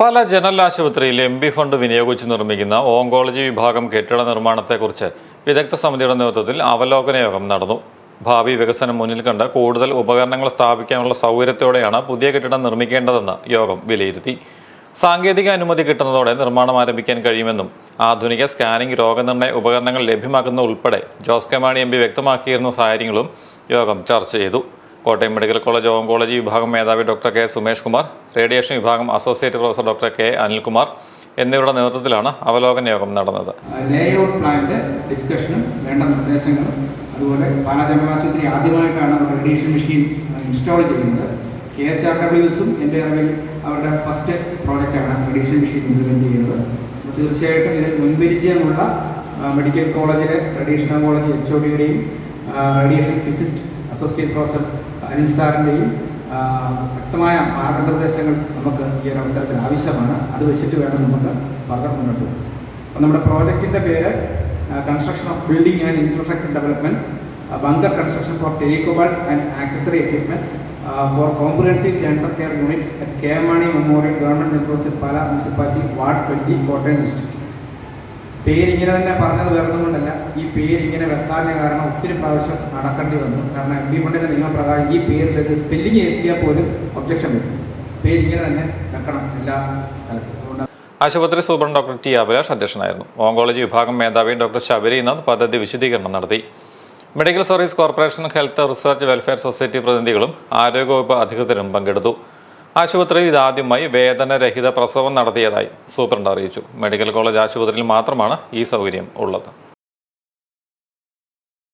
പല ജനറൽ ആശുപത്രിയിൽ M B fund വിനിയോഗിച്ച് നിർമ്മിക്കുന്ന ഓങ്കോളജി വിഭാഗം കെട്ടിട നിർമ്മാണത്തെക്കുറിച്ച് വിദഗ്ധ സമിതിയുടെ നേതൃത്വത്തിൽ അവലോകന യോഗം നടന്നു. ഭാവി വികസനം മുന്നിൽ കണ്ട് കൂടുതൽ ഉപകരണങ്ങൾ സ്ഥാപിക്കാനുള്ള സൗകര്യത്തോടെയാണ് പുതിയ കെട്ടിടം നിർമ്മിക്കേണ്ടതെന്ന് യോഗം വിലയിരുത്തി. സാങ്കേതിക അനുമതി കിട്ടുന്നതോടെ നിർമ്മാണം ആരംഭിക്കാൻ കഴിയുമെന്നും ആധുനിക സ്കാനിംഗ് രോഗനിർണയ ഉപകരണങ്ങൾ ലഭ്യമാക്കുന്ന ഉൾപ്പെടെ ജോസ് കെ മാണി എം വ്യക്തമാക്കിയിരുന്ന സാഹചര്യങ്ങളും യോഗം ചർച്ച ചെയ്തു. കോട്ടയം മെഡിക്കൽ കോളേജ് ഓങ്കോളജി വിഭാഗം മേധാവി doctor K Sumesh Kumar radiation വിഭാഗം associate professor doctor K Anilkumar എന്നിവരുടെ നേതൃത്വത്തിലാണ് അവലോകന യോഗം നടന്നത്. ഡിസ്കഷനും നിർദ്ദേശങ്ങളും അതുപോലെ പാലാ ജനറൽ ആശുപത്രി റേഡിയേഷൻ മെഷീൻ ഇൻസ്റ്റാൾ ചെയ്യുന്നത്. കെ എച്ച് ആർ ഡബ്ല്യൂസും എന്റെ അറിവിൽ അവരുടെ ഫസ്റ്റ് പ്രോജക്റ്റാണ് റേഡിയേഷൻ മെഷീൻ ഇംപ്ലിമെന്റ് ചെയ്യുന്നത്. അപ്പോൾ തീർച്ചയായിട്ടും ഇതിൽ മുൻപരിചയമുള്ള മെഡിക്കൽ കോളേജിലെ radiation oncology H O ഡിയുടെയും radiation physicist associate professor Anil സാറിന്റെയും വ്യക്തമായ മാർഗനിർദ്ദേശങ്ങൾ നമുക്ക് ഈ ഒരു അവസരത്തിൽ ആവശ്യമാണ്. അത് വെച്ചിട്ട് വേണം നമുക്ക് ഫർദർ മുന്നോട്ട് പോകും അപ്പം നമ്മുടെ പ്രോജക്റ്റിന്റെ പേര് construction of building and infrastructure development bunker construction for telecobalt and accessory equipment for comprehensive cancer care unit K Mani memorial government members Pala municipality ward twenty Kottayam district പേരിങ്ങനെ തന്നെ പറഞ്ഞത് വേറൊന്നും കൊണ്ടല്ല. ഈ പേര് ഇങ്ങനെ വെക്കാറിന് കാരണം ഒത്തിരി പ്രാവശ്യം നടക്കേണ്ടി വന്നു. കാരണം എം ബി ഫണ്ടിന്റെ നിയമപ്രകാരം ഈ പേരിലേക്ക് സ്പെല്ലിംഗ് എത്തിയാൽ പോലും ഒബ്ജക്ഷൻ വരും. പേരിങ്ങനെ തന്നെ വെക്കണം എല്ലാ സ്ഥലത്തും. ആശുപത്രി സൂപ്രണ്ട് ഡോക്ടർ ടി അഭിലാഷ് അധ്യക്ഷനായിരുന്നു. ഓങ്കോളജി വിഭാഗം മേധാവി ഡോക്ടർ ശബരിനാഥ് പദ്ധതി വിശദീകരണം നടത്തി. Medical service corporation health research welfare society പ്രതിനിധികളും ആരോഗ്യവകുപ്പ് അധികൃതരും പങ്കെടുത്തു. ആശുപത്രിയിൽ ഇതാദ്യമായി വേതനരഹിത പ്രസവം നടത്തിയതായി സൂപ്രണ്ട് അറിയിച്ചു. മെഡിക്കൽ കോളേജ് ആശുപത്രിയിൽ മാത്രമാണ് ഈ സൗകര്യം ഉള്ളത്.